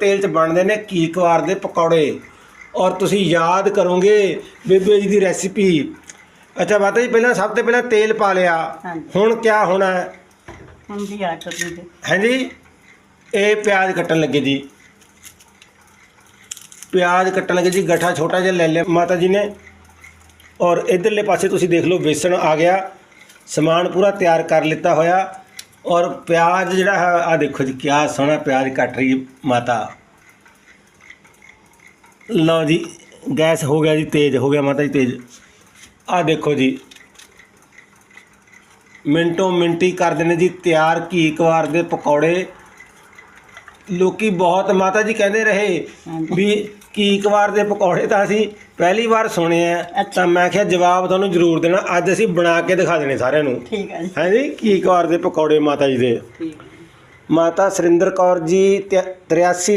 ਤੇਲ 'ਚ ਬਣਦੇ ਨੇ ਕੀਕਵਾਰ ਦੇ ਪਕੌੜੇ। ਔਰ ਤੁਸੀਂ ਯਾਦ ਕਰੋਗੇ ਬੇਬੇ ਜੀ ਦੀ ਰੈਸਿਪੀ ਅੱਛਾ ਮਾਤਾ ਜੀ ਪਹਿਲਾਂ ਸਭ ਤੋਂ ਪਹਿਲਾਂ ਤੇਲ ਪਾ ਲਿਆ। ਹਾਂਜੀ। ਹੁਣ ਕੀ ਹੋਣਾ? ਹੈ ਹੁੰਦੀ ਆ ਚਟਨੀ ਤੇ ਹਾਂਜੀ ਇਹ ਪਿਆਜ਼ ਕੱਟਣ ਲੱਗੇ ਜੀ। ਪਿਆਜ਼ ਕੱਟਣ ਲੱਗੇ ਜੀ ਗਠਾ ਛੋਟਾ ਜਿਹਾ ਲੈ ਲਿਆ ਮਾਤਾ ਜੀ ਨੇ। ਔਰ ਇਧਰਲੇ ਪਾਸੇ ਤੁਸੀਂ ਦੇਖ ਲਓ ਬੇਸਣ ਆ ਗਿਆ। ਸਮਾਨ ਪੂਰਾ ਤਿਆਰ ਕਰ ਲਿੱਤਾ ਹੋਇਆ। ਔਰ ਪਿਆਜ਼ ਜਿਹੜਾ ਹੈ ਆ ਦੇਖੋ ਜੀ ਕਿਆ ਸੋਹਣਾ ਪਿਆਜ਼ ਕੱਟ ਰਹੀ ਮਾਤਾ। ਲਓ ਜੀ ਗੈਸ ਹੋ ਗਿਆ ਜੀ ਤੇਜ਼ ਹੋ ਗਿਆ ਮਾਤਾ ਜੀ ਤੇਜ਼। ਆ ਦੇਖੋ ਜੀ ਮਿੰਟੋ ਮਿੰਟੀ ਕਰਦੇ ਨੇ ਜੀ ਤਿਆਰ ਘੀ ਕੁਆਰ ਦੇ ਪਕੌੜੇ। ਲੋਕੀ ਬਹੁਤ ਮਾਤਾ ਜੀ ਕਹਿੰਦੇ ਰਹੇ। ਵੀ ਘੀ ਕੁਆਰ ਦੇ ਪਕੌੜੇ ਤਾਂ ਅਸੀਂ ਪਹਿਲੀ ਵਾਰ ਸੁਣੇ ਆ। ਤਾਂ ਮੈਂ ਕਿਹਾ ਜਵਾਬ ਤੁਹਾਨੂੰ ਜ਼ਰੂਰ ਦੇਣਾ ਅੱਜ ਅਸੀਂ ਬਣਾ ਕੇ ਦਿਖਾ ਦੇਣੇ ਸਾਰਿਆਂ ਨੂੰ। ਠੀਕ ਹੈ ਜੀ ਹਾਂਜੀ ਘੀ ਕੁਆਰ ਦੇ ਪਕੌੜੇ ਮਾਤਾ ਜੀ ਦੇ? ਠੀਕ ਮਾਤਾ ਸੁਰਿੰਦਰ ਕੌਰ ਜੀ ਤੇ- 83